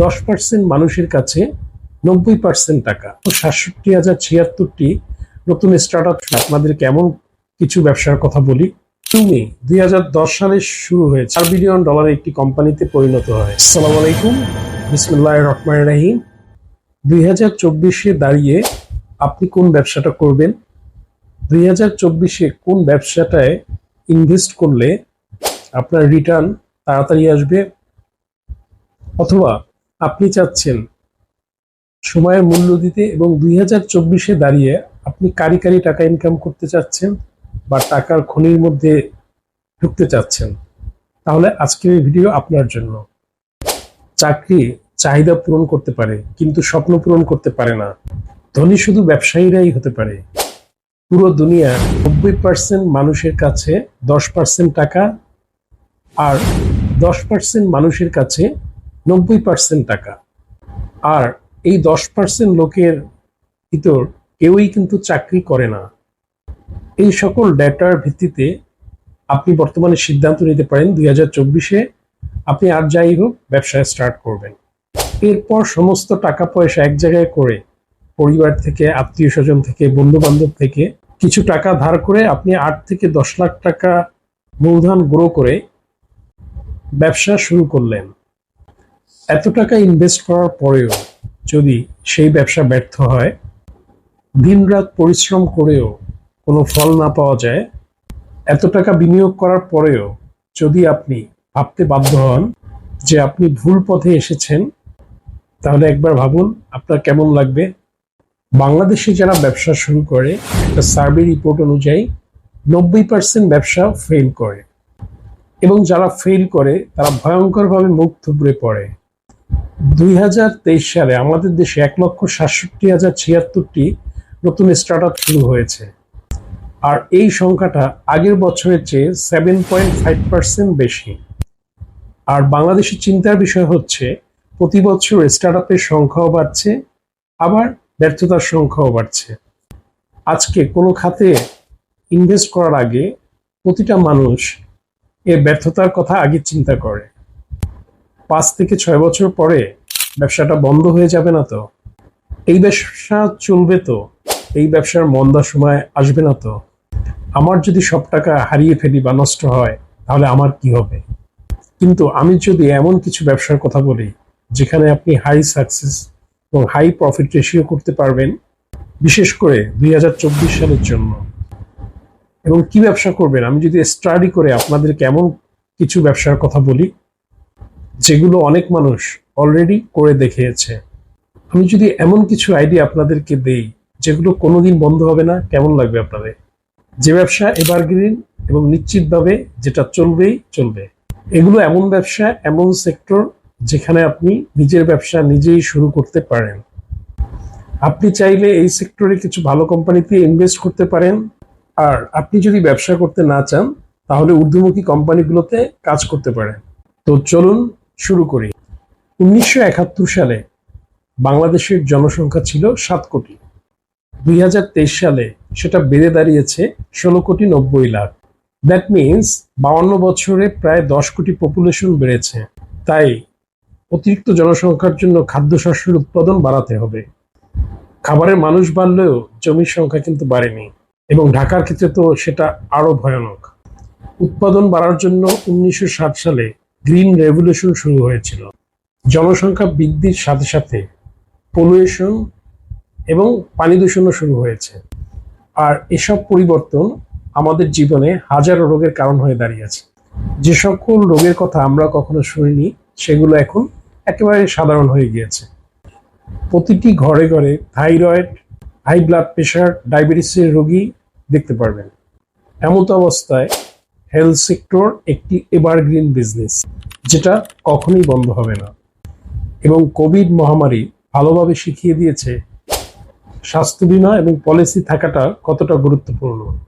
দশ পার্সেন্ট মানুষের কাছে নব্বই পার্সেন্ট টাকা। তো সাতষট্টি হাজার ছিয়াত্তরটি নতুন স্টার্ট আপ আপনাদের কেমন কিছু ব্যবসার কথা বলি? তুমি দুই হাজার দশ সালে শুরু হয়ে চার বিলিয়ন ডলারের একটি কোম্পানিতে পরিণত হয়। আসসালামু আলাইকুম। বিসমুল্লাহ রহমান রাহিম। দুই হাজার চব্বিশে দাঁড়িয়ে আপনি কোন ব্যবসাটা করবেন? দুই হাজার চব্বিশে কোন ব্যবসাটায় ইনভেস্ট করলে আপনার রিটার্ন তাড়াতাড়ি আসবে? অথবা আপনি চাচ্ছেন সময়ের মূল্য দিতে এবং দুই হাজার চব্বিশে দাঁড়িয়ে আপনি কারি কারি টাকা ইনকাম করতে চাচ্ছেন বা টাকার খনির মধ্যে ঢুকতে চাচ্ছেন, তাহলে আজকের এই ভিডিও আপনার জন্য। চাকরি চাহিদা পূরণ করতে পারে, কিন্তু স্বপ্ন পূরণ করতে পারে না। ধনী শুধু ব্যবসায়ীরাই হতে পারে। পুরো দুনিয়া নব্বই পার্সেন্ট মানুষের কাছে দশ পার্সেন্ট টাকা, আর দশ পার্সেন্ট মানুষের কাছে নব্বই পার্সেন্ট টাকা। আর এই দশ পার্সেন্ট লোকের ভিতর কেউই কিন্তু চাকরি করে না। এই সকল ডেটার ভিত্তিতে আপনি বর্তমানে সিদ্ধান্ত নিতে পারেন দুই হাজার চব্বিশে। আপনি আর যাই হোক, ব্যবসায় স্টার্ট করবেন। এরপর সমস্ত টাকা পয়সা এক জায়গায় করে পরিবার থেকে আত্মীয় স্বজন থেকে বন্ধু বান্ধব থেকে কিছু টাকা ধার করে আপনি আট থেকে দশ লাখ টাকা মূলধন গ্রো করে ব্যবসা শুরু করলেন। এত টাকা ইনভেস্ট করার পরেও যদি সেই ব্যবসা ব্যর্থ হয়, দিনরাত পরিশ্রম করেও কোনো ফল না পাওয়া যায়, এত টাকা বিনিয়োগ করার পরেও যদি আপনি ভাবতে বাধ্য হন যে আপনি ভুল পথে এসেছেন, তাহলে একবার ভাবুন আপনার কেমন লাগবে। বাংলাদেশে যারা ব্যবসা শুরু করে, একটা সার্ভে রিপোর্ট অনুযায়ী নব্বই পার্সেন্ট ব্যবসা ফেল করে। এবং যারা ফেল করে, তারা ভয়ঙ্করভাবে মুখ থুবড়ে পড়ে। দুই হাজার তেইশ সালে আমাদের দেশে এক লক্ষ সাতষট্টি হাজার ছিয়াত্তরটি নতুন স্টার্ট আপ শুরু হয়েছে। আর এই সংখ্যাটা আগের বছরের চেয়ে সেভেন পয়েন্ট ফাইভ পার্সেন্ট বেশি। আর বাংলাদেশের চিন্তার বিষয় হচ্ছে, প্রতি বছর স্টার্ট আপের সংখ্যাও বাড়ছে, আবার ব্যর্থতার সংখ্যাও বাড়ছে। আজকে কোনো খাতে ইনভেস্ট করার আগে প্রতিটা মানুষ এর ব্যর্থতার কথা আগে চিন্তা করে। পাঁচ থেকে ছয় বছর পরে ব্যবসাটা বন্ধ হয়ে যাবে না তো? এই ব্যবসা চলবে তো? এই ব্যবসার মন্দা সময় আসবে না তো? আমার যদি সব টাকা হারিয়ে ফেলি বা নষ্ট হয়, তাহলে আমার কি হবে? কিন্তু আমি যদি এমন কিছু ব্যবসার কথা বলি, যেখানে আপনি হাই সাকসেস এবং হাই প্রফিট রেশিও করতে পারবেন, বিশেষ করে দুই হাজার চব্বিশ সালের জন্য। এবং কি ব্যবসা করবেন? আমি যদি স্টাডি করে আপনাদেরকে এমন কিছু ব্যবসার কথা বলি যেগুলো অনেক মানুষ অলরেডি করে দেখিয়েছে। আমি যদি এমন কিছু আইডিয়া আপনাদেরকে দেই, যেগুলো কোনোদিন বন্ধ হবে না, কেমন লাগবে আপনাদের? যে ব্যবসা এভারগ্রিন এবং নিশ্চিতভাবে যেটা চলবেই চলবে। এগুলো এমন ব্যবসা, এমন সেক্টর যেখানে আপনি নিজের ব্যবসা নিজেই শুরু করতে পারেন। আপনি চাইলে এই সেক্টরে কিছু ভালো কোম্পানিতে ইনভেস্ট করতে পারেন। আর আপনি যদি ব্যবসা করতে না চান, তাহলে ঊর্ধ্বমুখী কোম্পানিগুলোতে কাজ করতে পারেন। তো চলুন শুরু করি। উনিশশো একাত্তর সালে বাংলাদেশের জনসংখ্যা ছিল সাত কোটি। দুই হাজার তেইশ সালে সেটা বেড়ে দাঁড়িয়েছে ষোলো কোটি নব্বই লাখ। দ্যাট মিনস বাউন্ন বছরে প্রায় দশ কোটি পপুলেশন বেড়েছে। তাই অতিরিক্ত জনসংখ্যার জন্য খাদ্যশস্যের উৎপাদন বাড়াতে হবে। খাবারের মানুষ বাড়লেও জমির সংখ্যা কিন্তু বাড়েনি এবং ঢাকার ক্ষেত্রে তো সেটা আরও ভয়ানক। উৎপাদন বাড়ার জন্য উনিশশো সালে গ্রিন রেভলিউশন শুরু হয়েছিল। জনসংখ্যা বৃদ্ধির সাথে সাথে পলুয়েশন এবং পানি দূষণও শুরু হয়েছে। আর এসব পরিবর্তন আমাদের জীবনে হাজারো রোগের কারণ হয়ে দাঁড়িয়েছে যে সকল রোগের কথা আমরা কখনো শুনিনি, সেগুলো এখন একেবারে সাধারণ হয়ে গিয়েছে। প্রতিটি ঘরে ঘরে থাইরয়েড, হাই ব্লাড প্রেশার, ডায়াবেটিসের রোগী দেখতে পারবেন। এমত অবস্থায় হেলথ সেক্টর একটি এভারগ্রিন বিজনেস যেটা কখনোই বন্ধ হবে না। এবং কোভিড মহামারী ভালোভাবে শিখিয়ে দিয়েছে স্বাস্থ্য বীমা এবং পলিসি থাকাটা কতটা গুরুত্বপূর্ণ।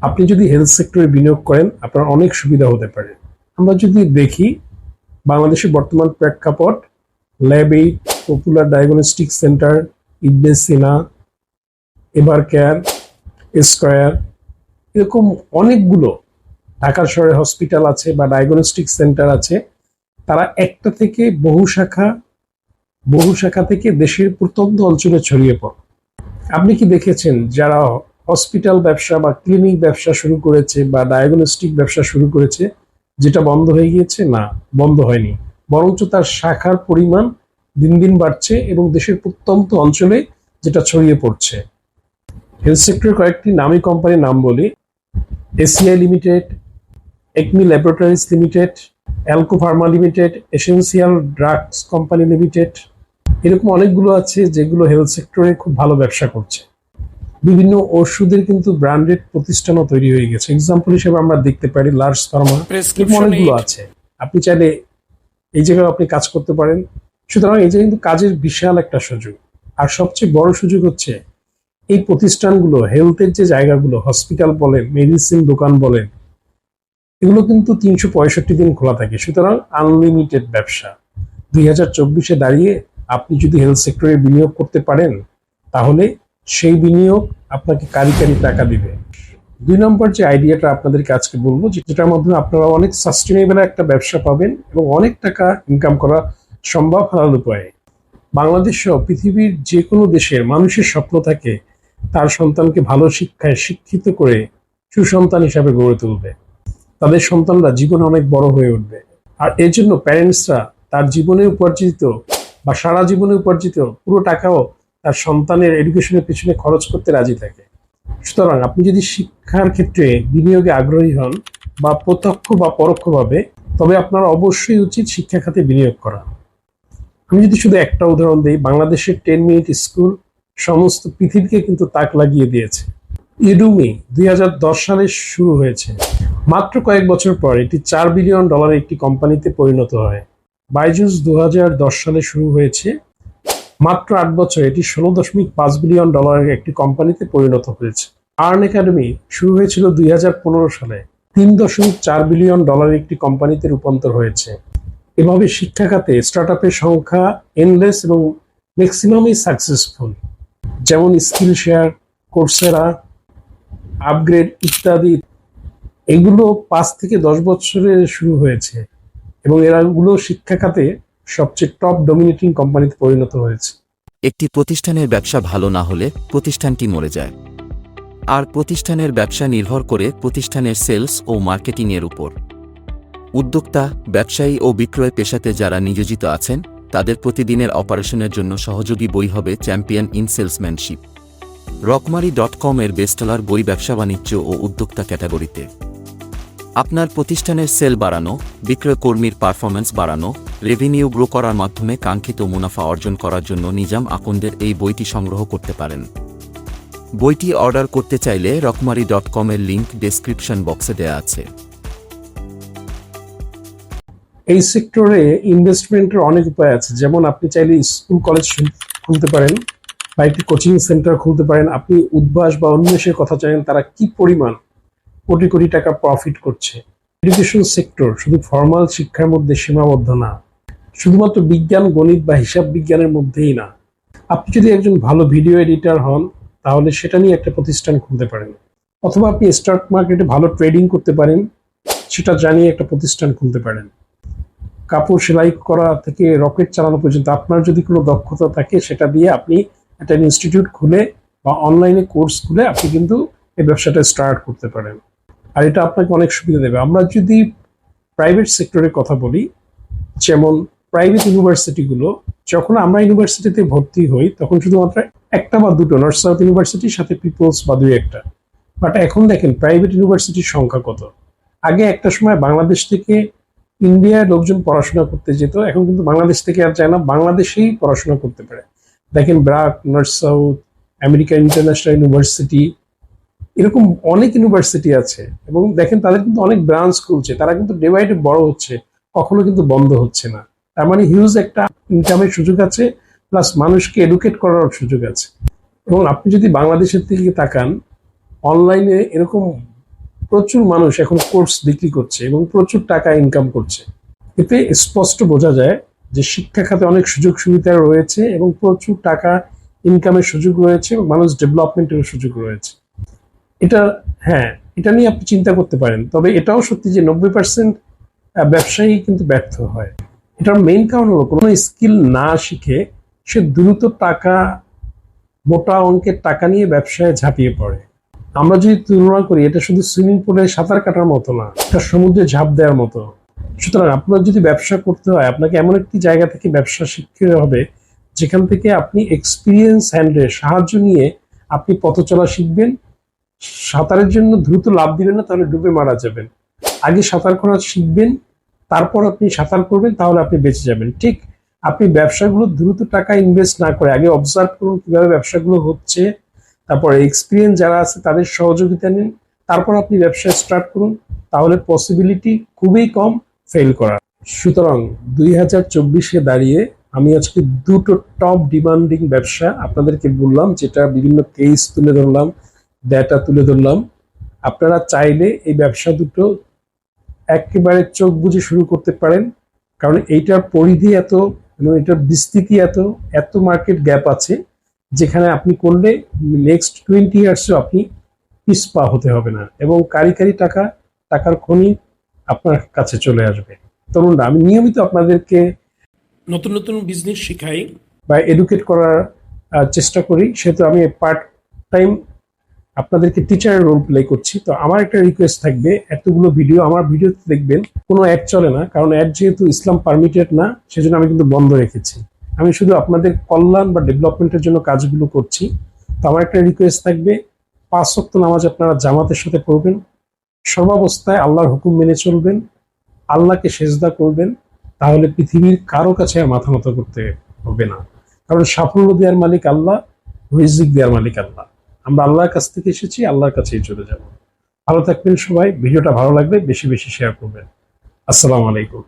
আপনি যদি হেলথ সেক্টরে বিনিয়োগ করেন, আপনার অনেক সুবিধা হতে পারে। আমরা যদি দেখি, বাংলাদেশের বর্তমান প্রেক্ষাপট Lab Aid Popular Diagnostic Centre Ibn Sina Ever Care Square এরকম অনেকগুলো ঢাকা শহরে হসপিটাল আছে বা ডায়াগনস্টিক সেন্টার আছে, তারা একটা থেকে বহু শাখা বহু শাখা থেকে দেশের প্রত্যন্ত অঞ্চলে ছড়িয়ে পড়ে। আপনি কি দেখেছেন যারা হসপিটাল ব্যবসা বা ক্লিনিক ব্যবসা শুরু করেছে বা ডায়াগনস্টিক ব্যবসা শুরু করেছে, যেটা বন্ধ হয়ে গিয়েছে? না, বন্ধ হয়নি। বরঞ্চ তার শাখার পরিমাণ দিন দিন বাড়ছে এবং দেশের প্রত্যন্ত অঞ্চলে যেটা ছড়িয়ে পড়ছে। হেলথ সেক্টরের কয়েকটি নামী কোম্পানির নাম বলি। ACI Limited Acme Laboratories Limited Alco Pharma Limited Essential Drugs Company Limited এরকম অনেকগুলো আছে যেগুলো হেলথ সেক্টরে খুব ভালো ব্যবসা করছে। বিভিন্ন ওষুধের কিন্তু ব্র্যান্ডেড প্রতিষ্ঠানও তৈরি হয়ে গেছে। এক্সাম্পল হিসেবে আমরা দেখতে পারি লার্জ ফার্মা অনেকগুলো আছে। আপনি চাইলে এই জায়গায় আপনি কাজ করতে পারেন। সুতরাং এই যে কিন্তু কাজের বিশাল একটা সুযোগ। আর সবচেয়ে বড় সুযোগ হচ্ছে এই প্রতিষ্ঠানগুলো হেলথের যে জায়গাগুলো হসপিটাল বলেন মেডিসিন দোকান বলেন এগুলো কিন্তু তিনশো পঁয়ষট্টি দিন খোলা থাকে। সুতরাং আনলিমিটেড ব্যবসা। দুই হাজার চব্বিশে দাঁড়িয়ে আপনি যদি হেলথ সেক্টরে বিনিয়োগ করতে পারেন, তাহলে সেই বিনিয়োগ আপনাকে কারি কারি টাকা দিবে। দুই নম্বর যে আইডিয়াটা আপনাদেরকে আজকে বলব, যেটার মাধ্যমে আপনারা অনেক সাস্টেনেবল একটা ব্যবসা পাবেন এবং অনেক টাকা ইনকাম করা সম্ভব হালাল উপায়ে। বাংলাদেশ সহ পৃথিবীর যে কোনো দেশের মানুষের স্বপ্ন থাকে তার সন্তানকে ভালো শিক্ষায় শিক্ষিত করে সুসন্তান হিসাবে গড়ে তুলবে। তাদের সন্তানরা জীবনে অনেক বড় হয়ে উঠবে। আর এর জন্য প্যারেন্টসরা তার জীবনে উপার্জিত বা সারা জীবনে উপার্জিত পুরো টাকাও তার সন্তানের এডুকেশনের পিছনে খরচ করতে রাজি থাকে। সুতরাং আপনি যদি শিক্ষার ক্ষেত্রে বিনিয়োগে আগ্রহী হন বা প্রত্যক্ষ বা পরোক্ষভাবে, তবে আপনার অবশ্যই উচিত শিক্ষা খাতে বিনিয়োগ করা। আমি যদি শুধু একটা উদাহরণ দিই, বাংলাদেশের টেন মিনিট স্কুল সমস্ত পৃথিবীকে কিন্তু তাক লাগিয়ে দিয়েছে। ইডুমি দুই সালে শুরু হয়েছে। মাত্র কয়েক বছর পর এটি চার বিলিয়ন ডলারের একটি কোম্পানিতে পরিণত হয়। বাইজুস দু সালে শুরু হয়েছে। মাত্র আট বছর এটি ষোলো দশমিক পাঁচ বিলিয়ন ডলারের একটি কোম্পানিতে পরিণত হয়েছে। আর্ন একাডেমি শুরু হয়েছিল দুই হাজার পনেরো সালে। তিন দশমিক চার বিলিয়ন ডলারের একটি কোম্পানিতে রূপান্তর হয়েছে। এভাবে শিক্ষা খাতে স্টার্ট সংখ্যা এনলেস এবং ম্যাক্সিমামই সাকসেসফুল যেমন স্কিল শেয়ার, কোর্সেরা আপগ্রেড ইত্যাদি, এগুলো পাঁচ থেকে দশ বছরে শুরু হয়েছে এবং এরাগুলো শিক্ষা খাতে সবচেয়ে টপ ডমিনেটিং কোম্পানিতে পরিণত হয়েছে। একটি প্রতিষ্ঠানের ব্যবসা ভালো না হলে প্রতিষ্ঠানটি মরে যায়। আর প্রতিষ্ঠানের ব্যবসা নির্ভর করে প্রতিষ্ঠানের সেলস ও মার্কেটিংয়ের উপর। উদ্যোক্তা, ব্যবসায়ী ও বিক্রয় পেশাতে যারা নিয়োজিত আছেন, তাদের প্রতিদিনের অপারেশনের জন্য সহযোগী বই হবে champion in salesmanship Rokomari dot com এর বেস্টলার বই ব্যবসা বাণিজ্য ও উদ্যোক্তা ক্যাটাগরিতে। আপনার প্রতিষ্ঠানের সেল বাড়ানো, বিক্রয় কর্মীর পারফরম্যান্স বাড়ানো রেভিনিউ গ্রো করার মাধ্যমে কাঙ্ক্ষিত মুনাফা অর্জন করার জন্য নিজাম আকন্দের এই বইটি সংগ্রহ করতে পারেন। বইটি অর্ডার করতে চাইলে রকমারি ডট কমের লিঙ্ক ডেসক্রিপশন বক্সে দেয়া আছে। এই সেক্টরে ইনভেস্টমেন্টের অনেক উপায় আছে। যেমন আপনি চাইলে স্কুল কলেজ খুলতে পারেন। বা একটি কোচিং সেন্টার খুলতে পারেন, আপনি উদ্ভাস বা উন্মেষের কথা চাইেন তারা কি পরিমাণ কোটি কোটি টাকা প্রফিট করছে? এডুকেশন সেক্টর শুধু ফর্মাল শিক্ষার মধ্যে সীমাবদ্ধ না, শুধুমাত্র বিজ্ঞান, গণিত বা হিসাব বিজ্ঞানের মধ্যেই না। আপনি যদি একজন ভালো ভিডিও এডিটার হন, তাহলে সেটা নিয়ে একটা প্রতিষ্ঠান খুলতে পারেন। অথবা আপনি স্টক মার্কেটে ভালো ট্রেডিং করতে পারেন, সেটা জানিয়ে একটা প্রতিষ্ঠান খুলতে পারেন। কাপড় সেলাই করা থেকে রকেট চালানো পর্যন্ত আপনার যদি কোনো দক্ষতা থাকে, সেটা দিয়ে আপনি একটা ইনস্টিটিউট খুলে বা অনলাইনে কোর্স খুলে আপনি কিন্তু এই ব্যবসাটা স্টার্ট করতে পারেন। আর এটা আপনাকে অনেক সুবিধা দেবে। আমরা যদি প্রাইভেট সেক্টরের কথা বলি, যেমন প্রাইভেট ইউনিভার্সিটিগুলো যখন আমরা ইউনিভার্সিটিতে ভর্তি হই, তখন শুধুমাত্র একটা বা দুটো নর্থ সাউথ ইউনিভার্সিটির সাথে পিপলস বা দুই একটা। বাট এখন দেখেন প্রাইভেট ইউনিভার্সিটির সংখ্যা কত? আগে একটা সময় বাংলাদেশ থেকে ইন্ডিয়ার লোকজন পড়াশোনা করতে যেত, এখন কিন্তু বাংলাদেশ থেকে আর যায় না, বাংলাদেশেই পড়াশোনা করতে পারে। দেখেন BRAC, North South, America International University, এরকম অনেক ইউনিভার্সিটি আছে। এবং দেখেন তাদের কিন্তু অনেক ব্রাঞ্চ খুলছে। তারা কিন্তু ডে বড় হচ্ছে, কখনো কিন্তু বন্ধ হচ্ছে না। তার মানে হিউজ একটা ইনকামের সুযোগ আছে প্লাস মানুষকে এডুকেট করার সুযোগ আছে। এবং আপনি যদি বাংলাদেশের দিকে তাকান অনলাইনে এরকম প্রচুর মানুষ এখন কোর্স বিক্রি করছে এবং প্রচুর টাকা ইনকাম করছে। এতে স্পষ্ট বোঝা যায় যে শিক্ষা খাতে অনেক সুযোগ সুবিধা রয়েছে এবং প্রচুর টাকা ইনকামের সুযোগ রয়েছে এবং মানুষ ডেভেলপমেন্টের সুযোগ রয়েছে। এটা হ্যাঁ এটা নিয়ে আপনি চিন্তা করতে পারেন। তবে এটাও সত্যি যে নব্বই পার্সেন্ট ব্যবসায়ী কিন্তু ব্যর্থ হয়। এটার মেইন কারণ হলো কোনো স্কিল না শিখে সে দ্রুত টাকা, মোটা অঙ্কের টাকা নিয়ে ব্যবসায় ঝাঁপিয়ে পড়ে। আমরা যদি তুলনা করি, এটা শুধু সুইমিং পুলে সাঁতার কাটার মতো না, এটা সমুদ্রে ঝাঁপ দেওয়ার মতো। সুতরাং আপনার যদি ব্যবসা করতে হয়, আপনাকে এমন একটি জায়গা থেকে ব্যবসা শিখতে হবে, যেখান থেকে আপনি এক্সপিরিয়েন্স হ্যান্ডে সাহায্য নিয়ে আপনি পথ চলা শিখবেন, সাঁতারের জন্য দ্রুত লাভ দিবেন না, তাহলে ডুবে মারা যাবেন। আগে সাঁতার করা শিখবেন, তারপর আপনি সাঁতার করবেন, তাহলে আপনি বেঁচে যাবেন। ঠিক আপনি ব্যবসাগুলো দ্রুত টাকা ইনভেস্ট না করে আগে অবজার্ভ করুন কীভাবে ব্যবসাগুলো হচ্ছে, তারপর এক্সপিরিয়েন্স যারা আছে তাদের সহযোগিতা নিন, তারপর আপনি ব্যবসা স্টার্ট করুন, তাহলে পসিবিলিটি খুবই কম। ফেল করা। সুতরাং দুই হাজার চব্বিশে দাঁড়িয়ে আমি আজকে দুটো টপ ডিমান্ডিং ব্যবসা আপনাদেরকে বললাম, যেটা বিভিন্ন কেস তুলে ধরলাম ডেটা তুলে ধরলাম। আপনারা চাইলে এই ব্যবসা দুটো একেবারে চোখ বুঝে শুরু করতে পারেন, কারণ এইটার পরিধি এত, এবং এটার বিস্তৃতি এত এত মার্কেট গ্যাপ আছে, যেখানে আপনি করলে নেক্সট টোয়েন্টি ইয়ার্সও আপনি পিসপা হতে হবে না। এবং কারি কারি টাকা, টাকার খনি আপনার কাছে চলে আসবে। তরুণরা আমি নিয়মিত আপনাদেরকে নতুন নতুন বিজনেস শেখাই। বা এডুকেট করার চেষ্টা করি। সেহেতু আমি পার্ট টাইম আপনাদেরকে টিচারের রোল প্লে করছি। তো আমার একটা রিকোয়েস্ট থাকবে এতগুলো ভিডিও আমার ভিডিওতে দেখবেন কোনো অ্যাড চলে না। কারণ অ্যাড যেহেতু ইসলাম পারমিটেড না সেজন্য আমি কিন্তু বন্ধ রেখেছি। আমি শুধু আপনাদের কল্যাণ বা ডেভেলপমেন্টের জন্য কাজগুলো করছি। তো আমার একটা রিকোয়েস্ট থাকবে পাঁচ সপ্তাহ নামাজ আপনারা জামাতের সাথে পড়বেন। সর্বাবস্থায় আল্লাহর হুকুম মেনে চলবেন, আল্লাহকে সেজদা করবেন, তাহলে পৃথিবীর কারও কাছে আর মাথা মতো করতে হবে না। কারণ সাফল্য দেওয়ার মালিক আল্লাহ, রিজিক দেওয়ার মালিক আল্লাহ। আমরা আল্লাহর কাছ থেকে এসেছি, আল্লাহর কাছেই চলে যাব। ভালো থাকবেন সবাই, ভিডিওটা ভালো লাগবে বেশি বেশি শেয়ার করবেন। আসসালামু আলাইকুম।